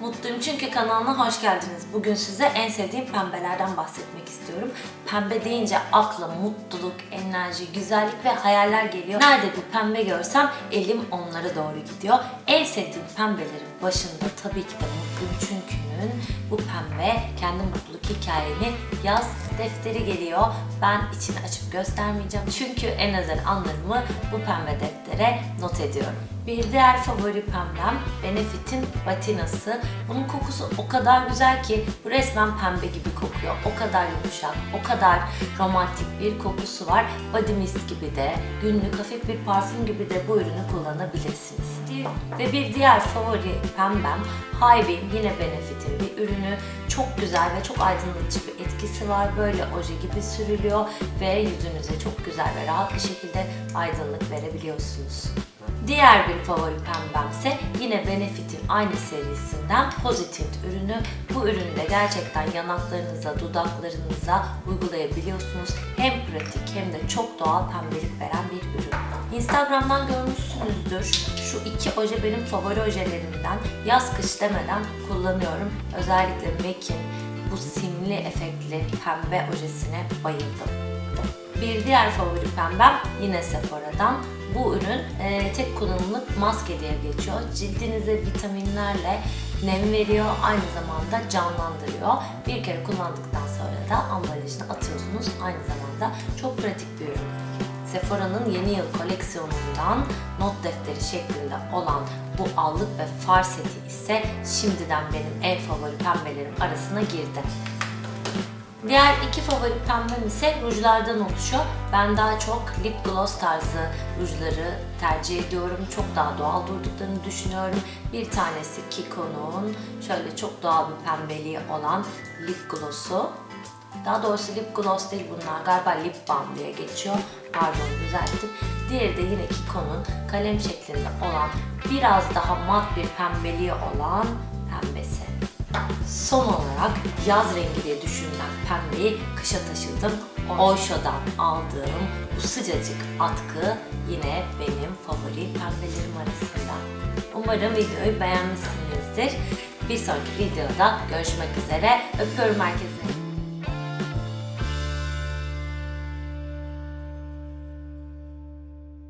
Mutluyum çünkü kanalına hoş geldiniz. Bugün size en sevdiğim pembelerden bahsetmek istiyorum. Pembe deyince akla mutluluk, enerji, güzellik ve hayaller geliyor. Nerede bir pembe görsem elim onlara doğru gidiyor. En sevdiğim pembelerin başında tabii ki de mutluyum çünkü'nün bu pembe kendi mutluluk hikayeni yaz defteri geliyor. Ben içini açıp göstermeyeceğim çünkü en özel anlarımı bu pembe deftere not ediyorum. Bir diğer favori pembem Benefit'in Batinası. Bunun kokusu o kadar güzel ki bu resmen pembe gibi kokuyor. O kadar yumuşak, o kadar romantik bir kokusu var. Body mist gibi de, günlük hafif bir parfüm gibi de bu ürünü kullanabilirsiniz. Ve bir diğer favori pembem Hybe'in yine Benefit'in bir ürünü. Çok güzel ve çok aydınlatıcı bir etkisi var. Böyle oje gibi sürülüyor ve yüzünüze çok güzel ve rahat bir şekilde aydınlık verebiliyorsunuz. Diğer bir favori pembemse yine Benefit'in aynı serisinden Positint ürünü. Bu ürünü de gerçekten yanaklarınıza, dudaklarınıza uygulayabiliyorsunuz. Hem pratik hem de çok doğal pembelik veren bir ürün. Instagram'dan görmüşsünüzdür. Şu iki oje benim favori ojelerimden. Yaz kış demeden kullanıyorum. Özellikle MAC'in bu simli efektli pembe ojesine bayıldım. Bir diğer favori pembem yine Sephora'dan. Bu ürün e, tek kullanımlık maske diye geçiyor. Cildinize vitaminlerle nem veriyor, aynı zamanda canlandırıyor. Bir kere kullandıktan sonra da ambalajını atıyorsunuz. Aynı zamanda çok pratik bir ürün. Sephora'nın yeni yıl koleksiyonundan not defteri şeklinde olan bu allık ve far seti ise şimdiden benim en favori pembelerim arasına girdi. Diğer iki favori pembem ise rujlardan oluşuyor. Ben daha çok lip gloss tarzı rujları tercih ediyorum. Çok daha doğal durduklarını düşünüyorum. Bir tanesi Kiko'nun şöyle çok doğal bir pembeliği olan lip gloss'u. Daha doğrusu lip gloss değil bunlar. Galiba lip balm diye geçiyor. Pardon düzelttim. Diğeri de yine Kiko'nun kalem şeklinde olan biraz daha mat bir pembeliği olan pembesi. Son olarak yaz rengi diye düşünülen pembeyi kışa taşıdım. Oysho'dan aldığım bu sıcacık atkı yine benim favori pembelerim arasında. Umarım videoyu beğenmişsinizdir. Bir sonraki videoda görüşmek üzere. Öpüyorum herkese.